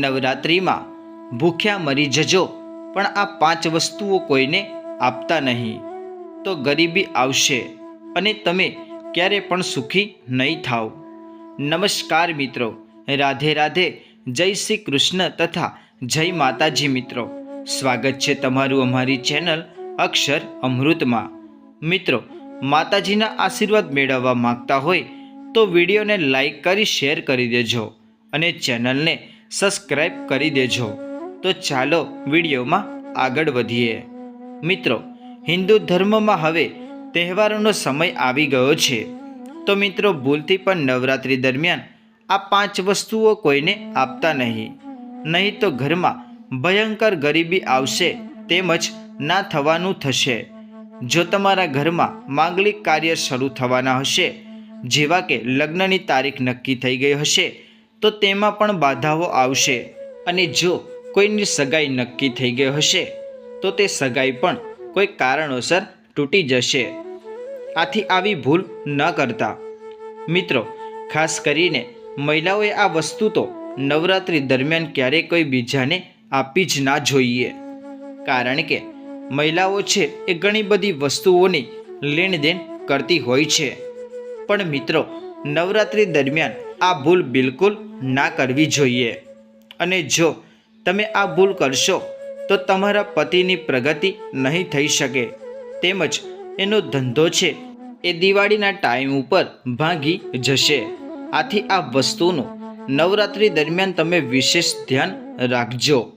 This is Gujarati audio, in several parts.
નવરાત્રિમાં ભૂખ્યા મરી જજો, પણ આ પાંચ વસ્તુઓ કોઈને આપતા નહીં. તો ગરીબી આવશે અને તમે ક્યારે પણ સુખી નહીં થાવ. નમસ્કાર મિત્રો, રાધે રાધે, જય શ્રી કૃષ્ણ તથા જય માતાજી મિત્રો. સ્વાગત છે તમારું અમારી ચેનલ અક્ષર અમૃતમાં. મિત્રો, માતાજીના આશીર્વાદ મેળવવા માંગતા હોય તો વિડીયોને લાઈક કરી, શેર કરી દેજો અને ચેનલને સબસ્ક્રાઈબ કરી દેજો. તો ચાલો વિડીયોમાં આગળ વધીએ. મિત્રો, હિન્દુ ધર્મમાં હવે તહેવારોનો સમય આવી ગયો છે. તો મિત્રો, ભૂલથી પણ નવરાત્રિ દરમિયાન આ પાંચ વસ્તુઓ કોઈને આપતા નહીં. નહીં તો ઘરમાં ભયંકર ગરીબી આવશે તેમજ ના થવાનું થશે. જો તમારા ઘરમાં માંગલિક કાર્ય શરૂ થવાના હશે, જેવા કે લગ્નની તારીખ નક્કી થઈ ગઈ હશે તો તેમાં પણ બાધાઓ આવશે અને જો કોઈની સગાઈ નક્કી થઈ ગઈ હશે, તો તે સગાઈ પણ કોઈ કારણોસર તૂટી જશે. આથી આવી ભૂલ ન કરતા. મિત્રો, ખાસ કરીને મહિલાઓએ આ વસ્તુ તો નવરાત્રિ દરમિયાન ક્યારેય કોઈ બીજાને આપી જ ના જોઈએ. કારણ કે મહિલાઓ છે એ ઘણી બધી વસ્તુઓની લેણદેણ કરતી હોય છે. પણ મિત્રો, નવરાત્રિ દરમિયાન આ ભૂલ બિલકુલ ના કરવી જોઈએ. અને જો તમે આ ભૂલ કરશો, તો તમારા પતિની પ્રગતિ નહીં થઈ શકે. તેમજ એનો ધંધો છે એ દિવાળીના ટાઈમ ઉપર ભાંગી જશે. આથી આ વસ્તુનું નવરાત્રિ દરમિયાન તમે વિશેષ ધ્યાન રાખજો.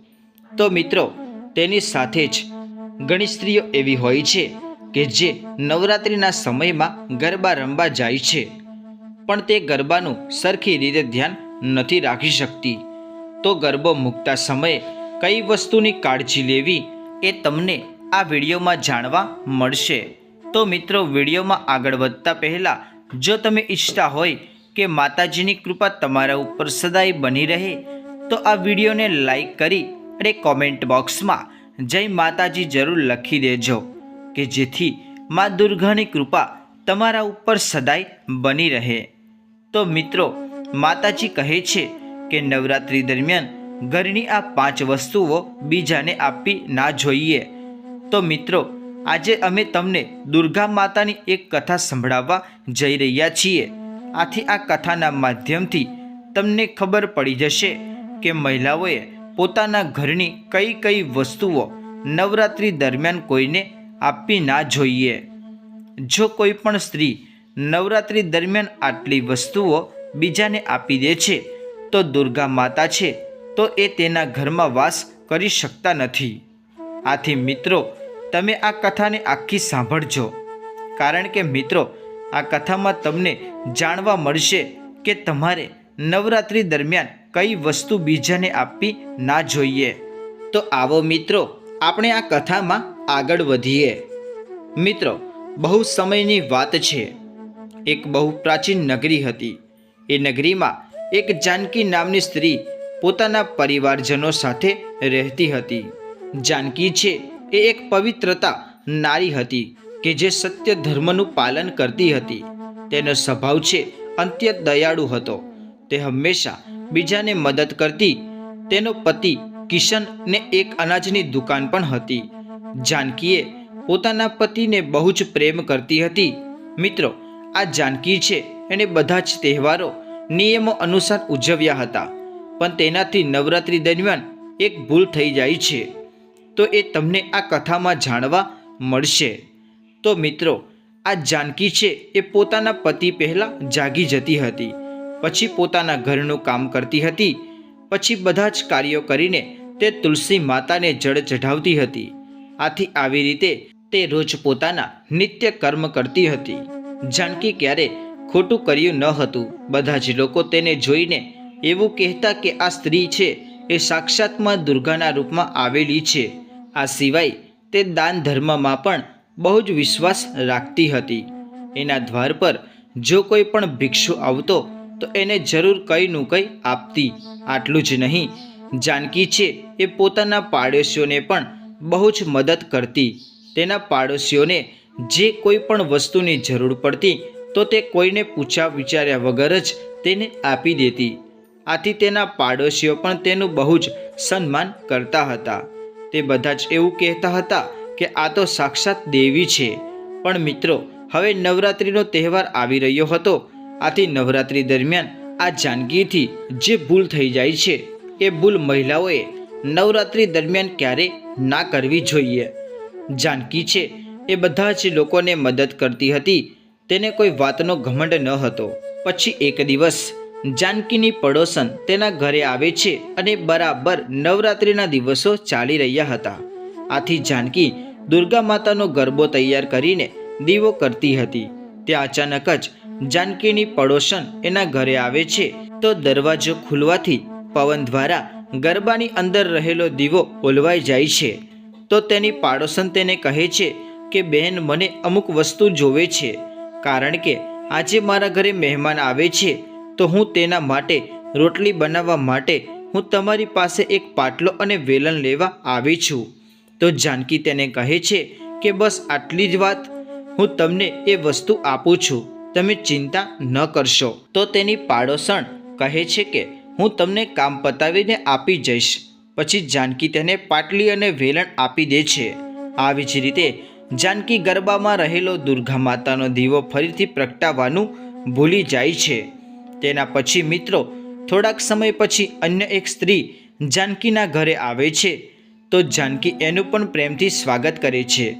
તો મિત્રો, તેની સાથે જ ઘણી સ્ત્રીઓ એવી હોય છે કે જે નવરાત્રિના સમયમાં ગરબા રમવા જાય છે. પણ તે ગરબાનું સરખી રીતે ધ્યાન નથી રાખી શકતી. તો ગરબો મૂકતા સમયે કઈ વસ્તુની કાળજી લેવી એ તમને આ વિડીયોમાં જાણવા મળશે. તો મિત્રો, વિડીયોમાં આગળ વધતા પહેલાં, જો તમે ઈચ્છતા હોય કે માતાજીની કૃપા તમારા ઉપર સદાય બની રહે, તો આ વિડીયોને લાઈક કરી અને કોમેન્ટ બોક્સમાં જય માતાજી જરૂર લખી દેજો, કે જેથી મા દુર્ગાની કૃપા તમારા ઉપર સદાય બની રહે. તો મિત્રો, માતાજી કહે છે કે નવરાત્રિ દરમિયાન ઘરની આ પાંચ વસ્તુઓ બીજાને આપવી ના જોઈએ. તો મિત્રો, આજે અમે તમને દુર્ગા માતાની એક કથા સંભળાવવા જઈ રહ્યા છીએ. આથી આ કથાના માધ્યમથી તમને ખબર પડી જશે કે મહિલાઓએ પોતાના ઘરની કઈ કઈ વસ્તુઓ નવરાત્રિ દરમિયાન કોઈને આપવી ના જોઈએ. જો કોઈ પણ સ્ત્રી નવરાત્રિ દરમિયાન આટલી વસ્તુઓ બીજાને આપી દે છે, તો દુર્ગા માતા છે, તો એ તેના ઘરમાં વાસ કરી શકતા નથી. આથી મિત્રો, તમે આ કથાને આખી સાંભળજો. કારણ કે મિત્રો, આ કથામાં તમને જાણવા મળશે કે તમારે નવરાત્રિ દરમિયાન કઈ વસ્તુ બીજાને આપવી ના જોઈએ. તો આવો મિત્રો, આપણે આ કથામાં આગળ વધીએ. મિત્રો, બહુ સમયની વાત છે. એક બહુ પ્રાચીન નગરી હતી. એ નગરીમાં એક જાનકી નામની સ્ત્રી પોતાના પરિવારજનો સાથે રહેતી હતી. જાનકી છે એ એક પવિત્રતા નારી હતી કે જે સત્ય ધર્મનું પાલન કરતી હતી. તેનો સ્વભાવ છે અંત્ય દયાળુ હતો. તે હંમેશા બીજાને મદદ કરતી, તેનો પતિ કિશન ને એક અનાજની દુકાન પણ હતી. જાનકીએ પોતાના પતિને બહુ જ પ્રેમ કરતી હતી. મિત્રો આ જાનકી છે એણે બધા જ તહેવારો નિયમો અનુસાર ઉજવ્યા હતા. પણ તેનાથી નવરાત્રિ દરમિયાન એક ભૂલ થઈ જાય છે. તો એ તમને આ કથામાં જાણવા મળશે. તો મિત્રો, આ જાનકી છે એ પોતાના પતિ પહેલાં જાગી જતી હતી. પછી પોતાના ઘરનું કામ કરતી હતી. પછી બધા જ કાર્યો કરીને તે તુલસી માતાને જળ ચઢાવતી હતી. આથી આવી રીતે તે રોજ પોતાના નિત્ય કર્મ કરતી હતી. જાનકી ક્યારે ખોટું કર્યું ન હતું. બધા જ લોકો તેને જોઈને એવું કહેતા કે આ સ્ત્રી છે એ સાક્ષાતમાં દુર્ગાના રૂપમાં આવેલી છે. આ સિવાય તે દાન ધર્મમાં પણ બહુ જ વિશ્વાસ રાખતી હતી. એના દ્વાર પર જો કોઈ પણ ભિક્ષુ આવતો તો એને જરૂર કંઈનું કંઈ આપતી. આટલું જ નહીં, જાનકી છે એ પોતાના પાડોશીઓને પણ બહુ જ મદદ કરતી. તેના પાડોશીઓને જે કોઈ પણ વસ્તુની જરૂર પડતી, તો તે કોઈને પૂછ્યા વિચાર્યા વગર જ તેને આપી દેતી. આથી તેના પાડોશીઓ પણ તેનું બહુ જ સન્માન કરતા હતા. તે બધા જ એવું કહેતા હતા કે આ તો સાક્ષાત દેવી છે. પણ મિત્રો, હવે નવરાત્રિનો તહેવાર આવી રહ્યો હતો. આથી નવરાત્રિ દરમિયાન આ જાનકીથી જે ભૂલ થઈ જાય છે, એ ભૂલ મહિલાઓએ નવરાત્રિ દરમિયાન ક્યારે ના કરવી જોઈએ. જાનકી છે એ બધા જ લોકોને મદદ કરતી હતી. તેને કોઈ વાતનો ઘમંડ ન હતો. પછી એક દિવસ, જાનકીની પડોશન તેના ઘરે આવે છે અને બરાબર નવરાત્રિના દિવસો ચાલી રહ્યા હતા. આથી જાનકી દુર્ગા માતાનો ગરબો તૈયાર કરીને દીવો કરતી હતી. ત્યાં અચાનક જ જાનકીની પડોશન એના ઘરે આવે છે. તો દરવાજો ખુલવાથી પવન દ્વારા ગરબાની અંદર રહેલો દીવો ઓલવાઈ જાય છે. તો તેની પાડોશન તેને કહે છે કે બહેન મને અમુક વસ્તુ જોવે છે. કારણ કે આજે મારા ઘરે મહેમાન આવે છે, તો હું તેના માટે રોટલી બનાવવા માટે હું તમારી પાસે એક પાટલો અને વેલણ લેવા આવી છું. તો જાનકી તેને કહે છે કે બસ આટલી જ વાત. હું તમને એ વસ્તુ આપું છું. તમે ચિંતા ન કરશો. તો તેની પાડોશણ કહે છે કે હું તમને કામ પતાવીને આપી જઈશ. પછી જાનકી તેને પાટલી અને વેલણ આપી દે છે. આવી જ રીતે જાનકી ગરબામાં રહેલો દુર્ગા માતાનો દીવો ફરીથી પ્રગટાવવાનું ભૂલી જાય છે. તેના પછી મિત્રો, થોડાક સમય પછી અન્ય એક સ્ત્રી જાનકીના ઘરે આવે છે. તો જાનકી એનું પણ પ્રેમથી સ્વાગત કરે છે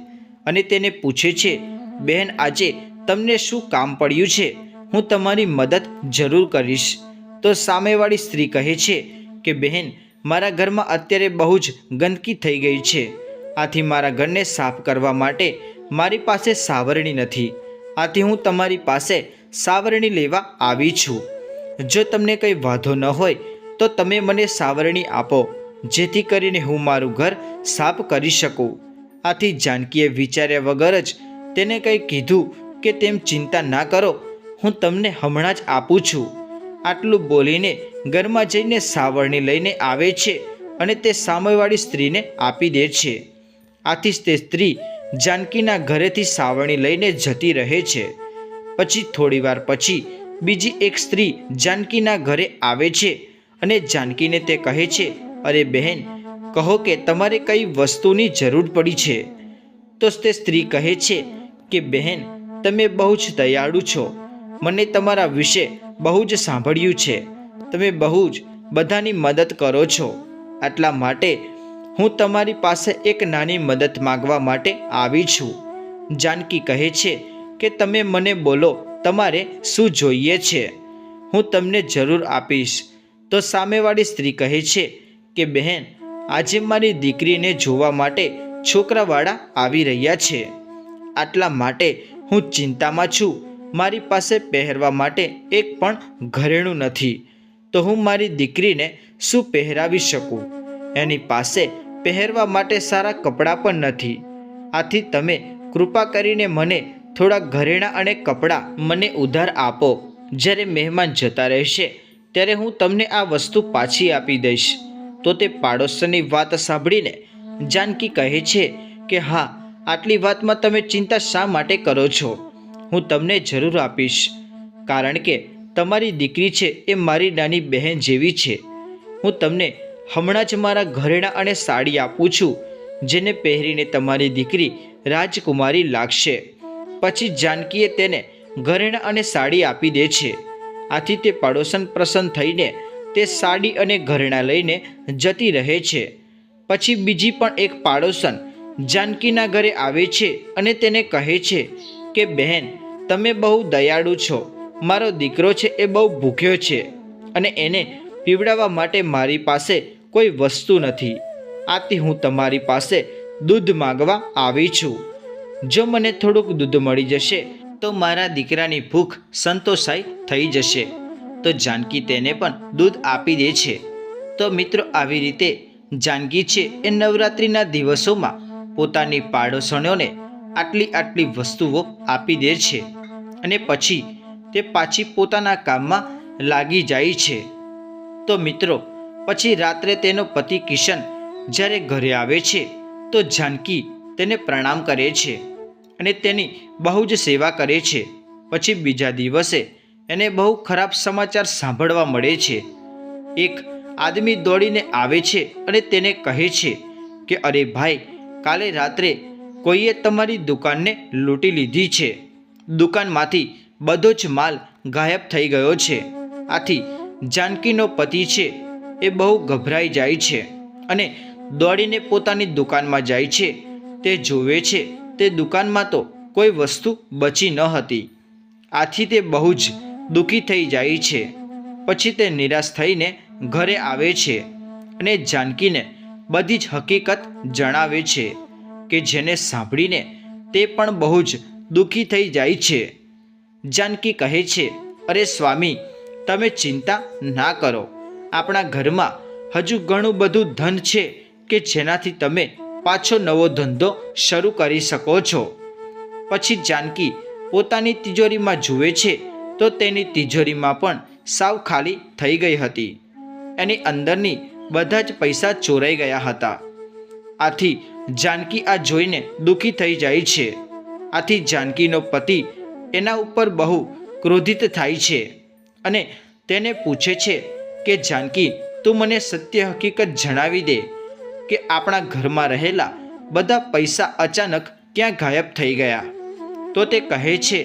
અને તેને પૂછે છે, બહેન, આજે તમને શું કામ પડ્યું છે? હું તમારી મદદ જરૂર કરીશ. તો સામેવાળી સ્ત્રી કહે છે કે, બહેન, મારા ઘરમાં અત્યારે બહુ જ ગંદકી થઈ ગઈ છે. આથી મારા ઘરને સાફ કરવા માટે મારી પાસે સાવરણી નથી. આથી હું તમારી પાસે સાવરણી લેવા આવી છું. જો તમને કંઈ વાંધો ન હોય, તો તમે મને સાવરણી આપો, જેથી કરીને હું મારું ઘર સાફ કરી શકું. આથી જાનકીએ વિચાર્યા વગર જ તેને કંઈ કીધું કે તેમ ચિંતા ના કરો, હું તમને હમણાં જ આપું છું. આટલું બોલીને ઘરમાં જઈને સાવરણી લઈને આવે છે અને તે સામેવાળી સ્ત્રીને આપી દે છે. આથી જ તે સ્ત્રી જાનકીના ઘરેથી સાવરણી લઈને જતી રહે છે. પછી થોડીવાર પછી બીજી એક સ્ત્રી જાનકીના ઘરે આવે છે અને જાનકીને તે કહે છે, અરે બહેન, કહો કે તમારે કઈ વસ્તુની જરૂર પડી છે. તો તે સ્ત્રી કહે છે કે, બહેન, તમે બહુ જ દયાળુ છો. મને તમારા વિશે બહુ જ સાંભળ્યું છે. તમે બહુ જ બધાની મદદ કરો છો. આટલા માટે હું તમારી પાસે એક નાની મદદ માગવા માટે આવી છું. જાનકી કહે છે કે તમે મને બોલો, તમારે શું જોઈએ છે? હું તમને જરૂર આપીશ. તો સામેવાળી સ્ત્રી કહે છે કે, બહેન, આજે મારી દીકરીને જોવા માટે છોકરાવાળા આવી રહ્યા છે. આટલા માટે હું ચિંતામાં છું. મારી પાસે પહેરવા માટે એક પણ ઘરેણું નથી. તો હું મારી દીકરીને શું પહેરાવી શકું? એની પાસે પહેરવા માટે સારા કપડાં પણ નથી. આથી તમે કૃપા કરીને મને થોડા ઘરેણાં અને કપડાં મને ઉધાર આપો. જ્યારે મહેમાન જતા રહેશે, ત્યારે હું તમને આ વસ્તુ પાછી આપી દઈશ. તો તે પાડોશની વાત સાંભળીને જાનકી કહે છે કે, હા, આટલી વાતમાં તમે ચિંતા શા માટે કરો છો? હું તમને જરૂર આપીશ. કારણ કે તમારી દીકરી છે એ મારી નાની બહેન જેવી છે. હું તમને હમણાં જ મારા ઘરેણાં અને સાડી આપું છું, જેને પહેરીને તમારી દીકરી રાજકુમારી લાગશે. પછી જાનકીએ તેને ઘરેણાં અને સાડી આપી દે છે. આથી તે પડોશન પ્રસન્ન થઈને તે સાડી અને ઘરેણાં લઈને જતી રહે છે. પછી બીજી પણ એક પાડોશન જાનકીના ઘરે આવે છે અને તેને કહે છે કે, બહેન, તમે બહુ દયાળુ છો. મારો દીકરો છે એ બહુ ભૂખ્યો છે અને એને પીવડાવવા માટે મારી પાસે કોઈ વસ્તુ નથી. આથી હું તમારી પાસે દૂધ માગવા આવી છું. જો મને થોડુંક દૂધ મળી જશે, તો મારા દીકરાની ભૂખ સંતોષાઈ થઈ જશે. તો જાનકી તેને પણ દૂધ આપી દે છે. તો મિત્રો, આવી રીતે જાનકી છે એ નવરાત્રિના દિવસોમાં પોતાની પાડોશણીઓને આટલી આટલી વસ્તુઓ આપી દે છે અને પછી તે પાછી પોતાના કામમાં લાગી જાય છે. તો મિત્રો પછી રાત્રે તેનો પતિ કિશન જ્યારે ઘરે આવે છે, તો જાનકી તેને પ્રણામ કરે છે અને તેની બહુ જ સેવા કરે છે. પછી બીજા દિવસે એને બહુ ખરાબ સમાચાર સાંભળવા મળે છે. એક આદમી દોડીને આવે છે અને તેને કહે છે કે, અરે ભાઈ, કાલે રાત્રે કોઈએ તમારી દુકાનને લૂંટી લીધી છે. દુકાનમાંથી બધો જ માલ ગાયબ થઈ ગયો છે. આથી જાનકીનો પતિ છે એ બહુ ગભરાઈ જાય છે અને દોડીને પોતાની દુકાનમાં જાય છે. તે જોવે છે, તે દુકાનમાં તો કોઈ વસ્તુ બચી ન હતી. આથી તે બહુ જ દુઃખી થઈ જાય છે. પછી તે નિરાશ થઈને ઘરે આવે છે અને જાનકીને બધી જ હકીકત જણાવે છે કે જેને સાંભળીને તે પણ બહુ જ દુઃખી થઈ જાય છે. જાનકી કહે છે, અરે સ્વામી, તમે ચિંતા ના કરો. આપણા ઘરમાં હજુ ઘણું બધું ધન છે કે જેનાથી તમે પાછો નવો ધંધો શરૂ કરી શકો છો. પછી જાનકી પોતાની તિજોરીમાં જુએ છે તો તેની તિજોરીમાં પણ સાવ ખાલી થઈ ગઈ હતી. એની અંદરની બધા જ પૈસા ચોરાઈ ગયા હતા. આથી જાનકી આ જોઈને દુઃખી થઈ જાય છે. આથી જાનકીનો પતિ એના ઉપર બહુ ક્રોધિત થાય છે અને તેને પૂછે છે કે જાનકી, તું મને સત્ય હકીકત જણાવી દે કે આપણા ઘરમાં રહેલા બધા પૈસા અચાનક ક્યાં ગાયબ થઈ ગયા. તો તે કહે છે,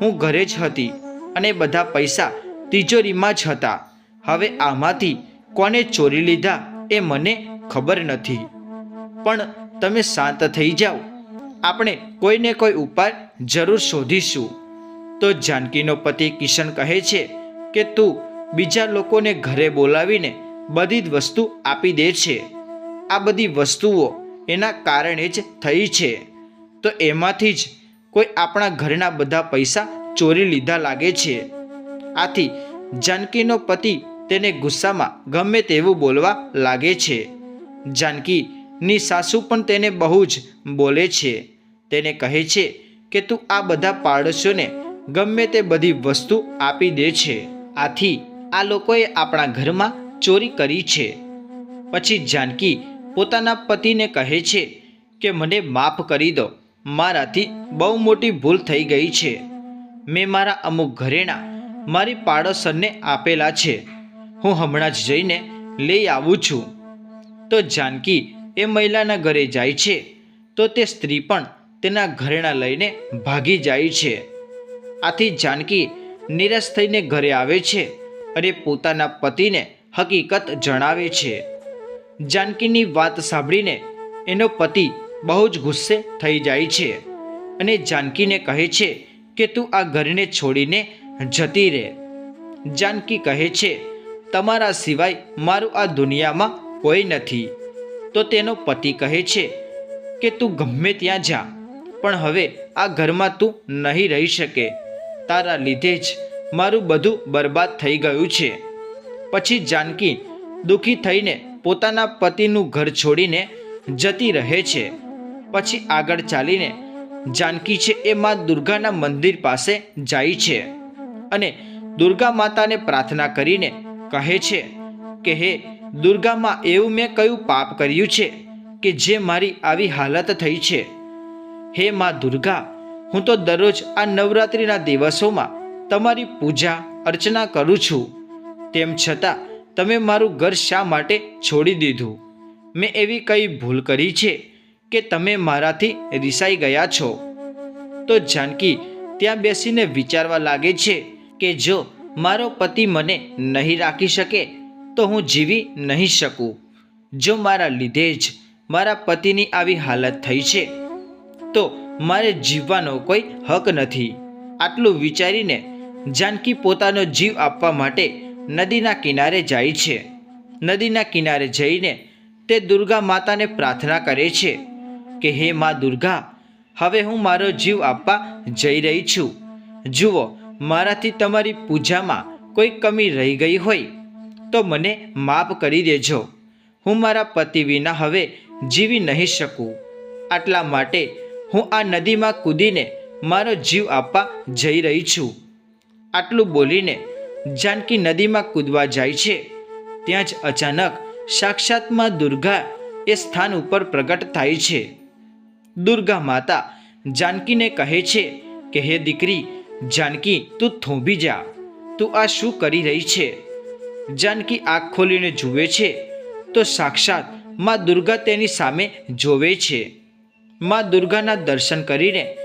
હું ઘરે જ હતી અને બધા પૈસા તિજોરીમાં જ હતા. હવે આમાંથી કોને ચોરી લીધા એ મને ખબર નથી. પણ તમે શાંત થઈ જાઓ. આપણે કોઈને કોઈ ઉપાય જરૂર શોધીશું. તો જાનકીનો પતિ કિશન કહે છે કે, તું બીજા લોકોને ઘરે બોલાવીને બધી જ વસ્તુ આપી દે છે. આ બધી વસ્તુઓ એના કારણે જ થઈ છે. તો એમાંથી જ કોઈ આપણા ઘરના બધા પૈસા ચોરી લીધા લાગે છે. આથી જાનકીનો પતિ તેને ગુસ્સામાં ગમે તેવું બોલવા લાગે છે. જાનકીની સાસુ પણ તેને બહુ જ બોલે છે. તેને કહે છે કે તું આ બધા પાડોશોને ગમે તે બધી વસ્તુ આપી દે છે. આથી આ લોકોએ આપણા ઘરમાં ચોરી કરી છે. પછી જાનકી પોતાના પતિને કહે છે કે, મને માફ કરી દો. મારાથી બહુ મોટી ભૂલ થઈ ગઈ છે. મેં મારા અમુક ઘરેણાં મારી પાડોશરને આપેલા છે. હું હમણાં જ જઈને લઈ આવું છું. તો જાનકી એ મહિલાના ઘરે જાય છે. તો તે સ્ત્રી પણ તેના ઘરેણાં લઈને ભાગી જાય છે. આથી જાનકી નિરાશ થઈને ઘરે આવે છે. અને પોતાના પતિને હકીકત જણાવે છે. જાનકીની વાત સાંભળીને એનો પતિ બહુ જ ગુસ્સે થઈ જાય છે અને જાનકીને કહે છે કે તું આ ઘરને છોડીને જતી રહે. જાનકી કહે છે, તમારા સિવાય મારું આ દુનિયામાં કોઈ નથી. તો તેનો પતિ કહે છે, કે તું ગમે ત્યાં જા, પણ હવે આ ઘરમાં તું નહીં રહી શકે. તારા લીધે જ મારું બધું બરબાદ થઈ ગયું છે. પછી જાનકી દુઃખી થઈને પોતાના પતિનું ઘર છોડીને જતી રહે છે. પછી આગળ ચાલીને જાનકી છે એ મા દુર્ગાના મંદિર પાસે જાય છે અને દુર્ગા માતાને પ્રાર્થના કરીને કહે છે કે, હે દુર્ગામાં એવું મેં કયું પાપ કર્યું છે કે જે મારી આવી હાલત થઈ છે? હે મા દુર્ગા, હું તો દરરોજ આ નવરાત્રિના દિવસોમાં તમારી પૂજા, અર્ચના કરું છું. તેમ છતાં, તમે મારું ઘર શા માટે છોડી દીધું? મેં એવી કઈ ભૂલ કરી છે કે તમે મારાથી રિસાઈ ગયા છો? તો જાનકી, ત્યાં બેસીને વિચારવા લાગે છે કે જો મારો પતિ મને નહીં રાખી શકે, તો હું જીવી નહીં શકું. જો મારા લીધે જ મારા પતિની આવી હાલત થઈ છે, તો મારે જીવવાનો કોઈ હક નથી. આટલું વિચારીને જાનકી પોતાનો જીવ આપવા માટે નદીના કિનારે જાય છે. નદીના કિનારે જઈને તે દુર્ગા માતાને પ્રાર્થના કરે છે કે, હે મા દુર્ગા, હવે હું મારો જીવ આપવા જઈ રહી છું. જુઓ, મારાથી તમારી પૂજામાં કોઈ કમી રહી ગઈ હોય તો મને માફ કરી દેજો. હું મારા પતિ વિના હવે જીવી નહીં શકું. આટલા માટે હું આ નદીમાં કૂદીને મારો જીવ આપવા જઈ રહી છું. આટલું બોલીને જાનકી નદીમાં કૂદવા જાય છે. ત્યાં જ અચાનક સાક્ષાતમાં દુર્ગા એ સ્થાન ઉપર પ્રગટ થાય છે. દુર્ગા માતા જાનકીને કહે છે કે, હે દીકરી, જાનકી, તું થોભી જા. તું આ શું કરી રહી છે? જાનકી આંખ ખોલીને જુએ છે તો સાક્ષાતમાં દુર્ગા તેની સામે જોવે છે. માં દુર્ગાના દર્શન કરીને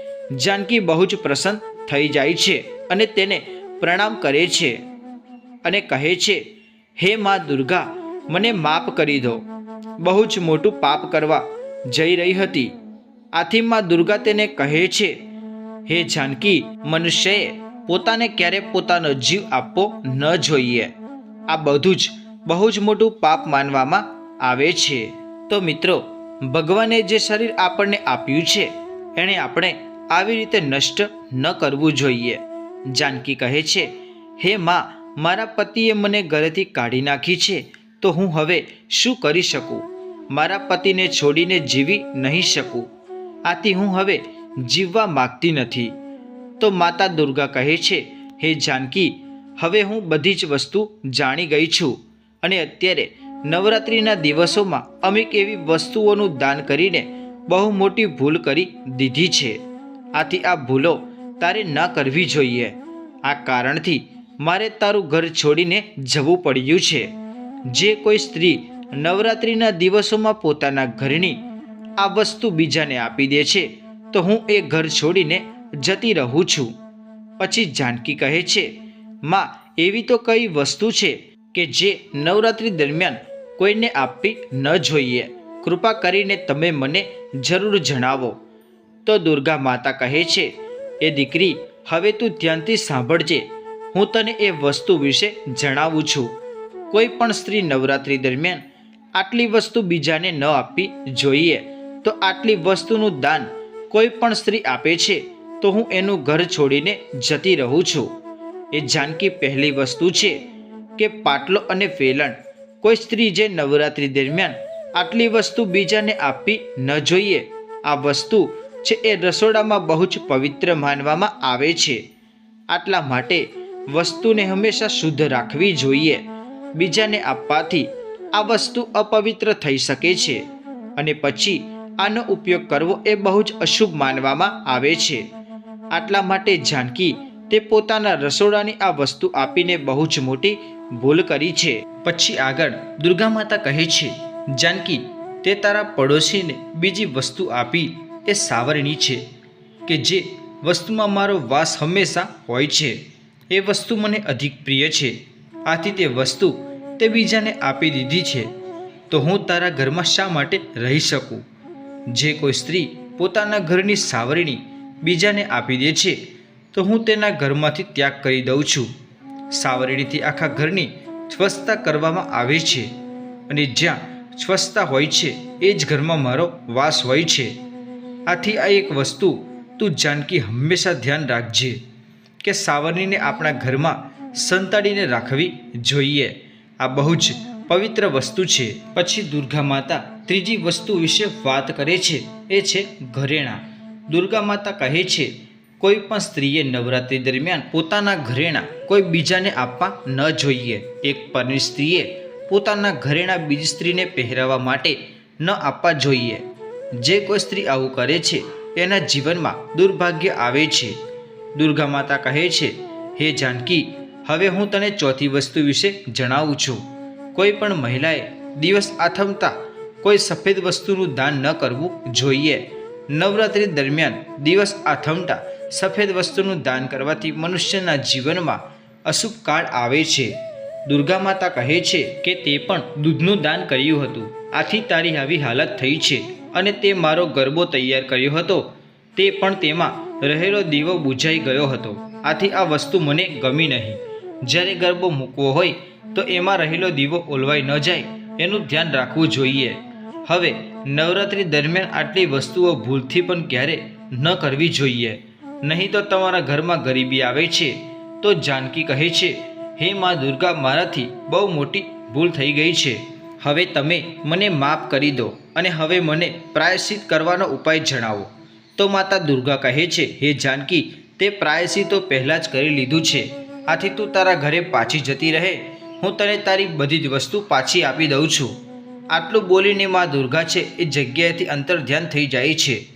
જાનકી બહુ જ પ્રસન્ન થઈ જાય છે અને તેને પ્રણામ કરે છે અને કહે છે, હે માં દુર્ગા, મને માફ કરી દો. બહુ જ મોટું પાપ કરવા જઈ રહી હતી. આથી માં દુર્ગા તેને કહે છે, હે જાનકી, મનુષ્યએ પોતાને ક્યારે પોતાનો જીવ આપવો ન જોઈએ. આ બધું જ બહુ જ મોટું પાપ માનવામાં આવે છે. તો મિત્રો, ભગવાને જે શરીર આપણને આપ્યું છે એણે આપણે આવી રીતે નષ્ટ ન કરવું જોઈએ. જાનકી કહે છે, હે માં, મારા પતિએ મને ઘરેથી કાઢી નાખી છે, તો હું હવે શું કરી શકું? મારા પતિને છોડીને જીવી નહીં શકું. આથી હું હવે જીવવા માગતી નથી. તો માતા દુર્ગા કહે છે, હે જાનકી, હવે હું બધી જ વસ્તુ જાણી ગઈ છું અને અત્યારે નવરાત્રિના દિવસોમાં અમુક એવી વસ્તુઓનું દાન કરીને બહુ મોટી ભૂલ કરી દીધી છે. આથી આ ભૂલો તારે ન કરવી જોઈએ. આ કારણથી મારે તારું ઘર છોડીને જવું પડ્યું છે. જે કોઈ સ્ત્રી નવરાત્રિના દિવસોમાં પોતાના ઘરની આ વસ્તુ બીજાને આપી દે છે, તો હું એ ઘર છોડીને જતી રહું છું. પછી જાનકી કહે છે, માં, એવી તો કઈ વસ્તુ છે કે જે નવરાત્રિ દરમિયાન કોઈને આપવી ન જોઈએ. કૃપા કરીને તમે મને જરૂર જણાવો. તો દુર્ગા માતા કહે છે એ દીકરી, હવે તું ધ્યાનથી સાંભળજે. હું તને એ વસ્તુ વિશે જણાવું છું. કોઈ પણ સ્ત્રી નવરાત્રિ દરમિયાન આટલી વસ્તુ બીજાને ન આપવી જોઈએ, તો આટલી વસ્તુનું દાન કોઈ પણ સ્ત્રી આપે છે, તો હું એનું ઘર છોડીને જતી રહું છું. એ જાનકી પહેલી વસ્તુ છે કે પાટલો અને વેલણ કોઈ સ્ત્રી જે નવરાત્રિ દરમિયાન આટલી વસ્તુ બીજાને આપવી ન જોઈએ. આ વસ્તુ છે એ રસોડામાં બહુ જ પવિત્ર માનવામાં આવે છે. આટલા માટે વસ્તુને હંમેશા શુદ્ધ રાખવી જોઈએ. બીજાને આપવાથી આ વસ્તુ અપવિત્ર થઈ શકે છે. અને પછી આનો ઉપયોગ કરવો એ બહુ જ અશુભ માનવામાં આવે છે. આટલા માટે જાનકી તે પોતાના રસોડાની આ વસ્તુ આપીને બહુ જ મોટી ભૂલ કરી છે. પછી આગળ દુર્ગા માતા કહે છે, જાનકી, તે તારા પડોશીને બીજી વસ્તુ આપી. એ સાવરણી છે કે જે વસ્તુમાં મારો વાસ હંમેશા હોય છે. એ વસ્તુ મને અધિક પ્રિય છે. આથી તે વસ્તુ તે બીજાને આપી દીધી છે. તો હું તારા ઘરમાં શા માટે રહી શકું? જે કોઈ સ્ત્રી પોતાના ઘરની સાવરણી બીજાને આપી દે છે, તો હું તેના ઘરમાંથી ત્યાગ કરી દઉં છું. સાવરણીથી આખા ઘરની સ્વચ્છતા કરવામાં આવે છે અને જ્યાં સ્વચ્છતા હોય છે, એ જ ઘરમાં મારો વાસ હોય છે. આથી આ એક વસ્તુ તું જાનકી હંમેશા ધ્યાન રાખજે કે સાવરણીને આપણા ઘરમાં સંતાડીને રાખવી જોઈએ. આ બહુ જ પવિત્ર વસ્તુ છે. પછી દુર્ગા માતા ત્રીજી વસ્તુ વિશે વાત કરે છે એ છે ઘરેણાં. દુર્ગા માતા કહે છે, કોઈ પણ સ્ત્રીએ નવરાત્રિ દરમિયાન પોતાના ઘરેણાં કોઈ બીજાને આપવા ન જોઈએ. એક પરણી સ્ત્રીએ પોતાના ઘરેણાં બીજી સ્ત્રીને પહેરાવવા માટે ન આપવા જોઈએ. જે કોઈ સ્ત્રી આવું કરે છે એના જીવનમાં દુર્ભાગ્ય આવે છે. દુર્ગા માતા કહે છે, હે જાનકી, હવે હું તને ચોથી વસ્તુ વિશે જણાવું છું. કોઈ પણ મહિલાએ દિવસ આથમતા કોઈ સફેદ વસ્તુનું દાન ન કરવું જોઈએ. નવરાત્રિ દરમિયાન દિવસ આથમતા સફેદ વસ્તુનું દાન કરવાથી મનુષ્યના જીવનમાં અશુભ કાળ આવે છે. દુર્ગા માતા કહે છે કે તે પણ દૂધનું દાન કર્યું હતું. આથી તારી આવી હાલત થઈ છે. અને તે મારો ગરબો તૈયાર કર્યો હતો. તે પણ તેમાં રહેલો દીવો બુઝાઈ ગયો હતો. આથી આ વસ્તુ મને ગમી નહીં. જ્યારે ગરબો મૂકવો હોય, તો એમાં રહેલો દીવો ઓલવાઈ ન જાય. એનું ધ્યાન રાખવું જોઈએ. હવે, નવરાત્રિ દરમિયાન આટલી વસ્તુઓ ભૂલથી પણ ક્યારે ન કરવી જોઈએ. નહીં તો તમારા ઘરમાં ગરીબી આવે છે. તો જાનકી કહે છે, હે મા દુર્ગા, મારાથી બહુ મોટી ભૂલ થઈ ગઈ છે. હવે તમે મને માફ કરી દો. અને હવે મને પ્રાયશ્ચિત કરવાનો ઉપાય જણાવો. તો માતા દુર્ગા કહે છે, હે જાનકી, તે પ્રાયશ્ચિતો પહેલાં જ કરી લીધું છે. આથી તું તારા ઘરે પાછી જતી રહે. હું તને તારી બધી જ વસ્તુ પાછી આપી દઉં છું. આટલું બોલીને મા દુર્ગા છે, એ જગ્યાએથી અંતર ધ્યાન થઈ જાય છે.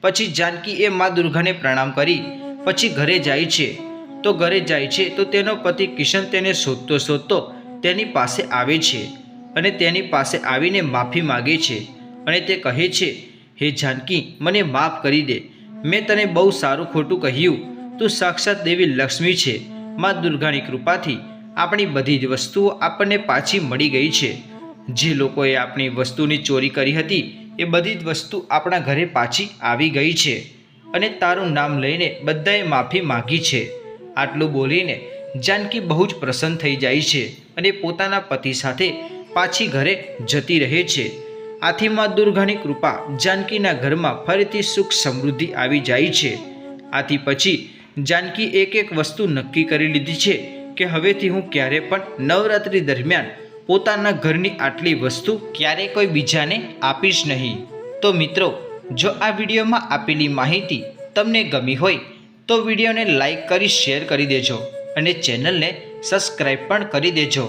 પછી જાનકી એ મા દુર્ગાને પ્રણામ કરી, પછી ઘરે જાય છે. તો ઘરે જાય છે, તો તેનો પતિ કિશન તેને શોધતો શોધતો તેની પાસે આવે છે અને તેની પાસે આવીને માફી માગે છે. અને તે કહે છે, હે જાનકી, મને માફ કરી દે. મેં તને બહુ સારું ખોટું કહ્યું. તું સાક્ષાત દેવી લક્ષ્મી છે. મા દુર્ગાની કૃપાથી આપણી બધી જ વસ્તુઓ આપણને પાછી મળી ગઈ છે. જે લોકોએ આપણી વસ્તુની ચોરી કરી હતી, એ બધી જ વસ્તુ આપણા ઘરે પાછી આવી ગઈ છે. અને તારું નામ લઈને બધાએ માફી માગી છે. આટલું બોલીને જાનકી બહુ જ પ્રસન્ન થઈ જાય છે અને પોતાના પતિ સાથે પાછી ઘરે જતી રહે છે. આથી માં દુર્ગાની કૃપા જાનકીના ઘરમાં ફરીથી સુખ સમૃદ્ધિ આવી જાય છે. આથી પછી જાનકી એક એક વસ્તુ નક્કી કરી લીધી છે કે હવેથી હું ક્યારે પણ નવરાત્રિ દરમિયાન પોતાના ઘરની આટલી વસ્તુ ક્યારે કોઈ બીજાને આપીશ નહીં. તો મિત્રો, જો આ વિડીયોમાં આપેલી માહિતી તમને ગમી હોય, તો વિડીયોને લાઈક કરી શેર કરી દેજો અને ચેનલને સબસ્ક્રાઈબ પણ કરી દેજો.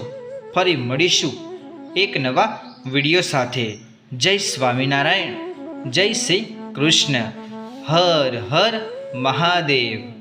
ફરી મળીશું એક નવા વીડિયો સાથે. જય સ્વામિનારાયણ જય શ્રી કૃષ્ણ. હર હર મહાદેવ.